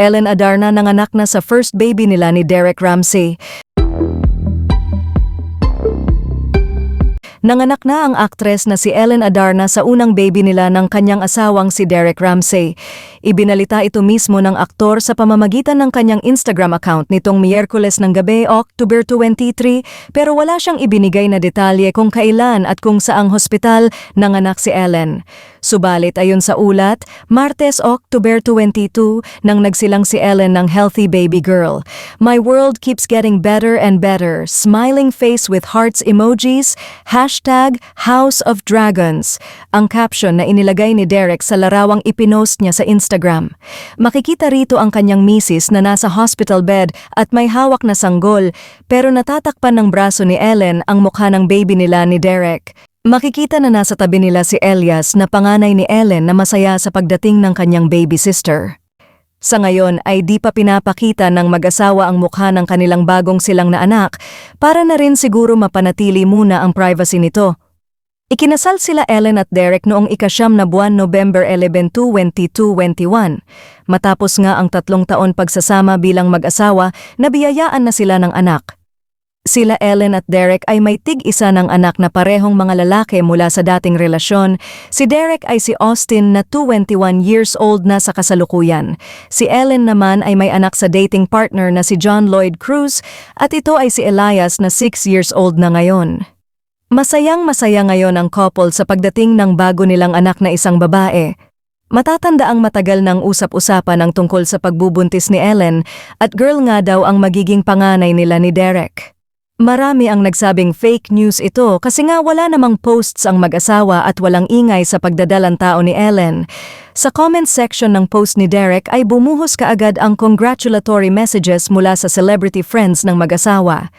Ellen Adarna nanganak na sa first baby nila ni Derek Ramsey. Nanganak na ang aktres na si Ellen Adarna sa unang baby nila ng kanyang asawang si Derek Ramsey. Ibinalita ito mismo ng aktor sa pamamagitan ng kanyang Instagram account nitong Miyerkules ng gabi, October 23, pero wala siyang ibinigay na detalye kung kailan at kung saang hospital nanganak si Ellen. Subalit ayon sa ulat, Martes, October 22, nang nagsilang si Ellen ng healthy baby girl. My world keeps getting better and better. Smiling face with hearts emojis, hashtag House of Dragons. Ang caption na inilagay ni Derek sa larawang ipinost niya sa Instagram. Makikita rito ang kanyang misis na nasa hospital bed at may hawak na sanggol, pero natatakpan ng braso ni Ellen ang mukha ng baby nila ni Derek. Makikita na nasa tabi nila si Elias na panganay ni Ellen na masaya sa pagdating ng kanyang baby sister. Sa ngayon ay di pa pinapakita ng mag-asawa ang mukha ng kanilang bagong silang na anak para na rin siguro mapanatili muna ang privacy nito. Ikinasal sila Ellen at Derek noong ikasyam na buwan November 11, 2021. Matapos nga ang tatlong taon pagsasama bilang mag-asawa, nabiyayaan na sila ng anak. Sila Ellen at Derek ay may tig-isa ng anak na parehong mga lalaki mula sa dating relasyon. Si Derek ay si Austin na 21 years old na sa kasalukuyan. Si Ellen naman ay may anak sa dating partner na si John Lloyd Cruz at ito ay si Elias na 6 years old na ngayon. Masayang masaya ngayon ang couple sa pagdating ng bago nilang anak na isang babae. Matatanda ang matagal ng usap-usapan ang tungkol sa pagbubuntis ni Ellen at girl nga daw ang magiging panganay nila ni Derek. Marami ang nagsabing fake news ito kasi nga wala namang posts ang mag-asawa at walang ingay sa pagdadalang tao ni Ellen. Sa comment section ng post ni Derek ay bumuhos kaagad ang congratulatory messages mula sa celebrity friends ng mag-asawa.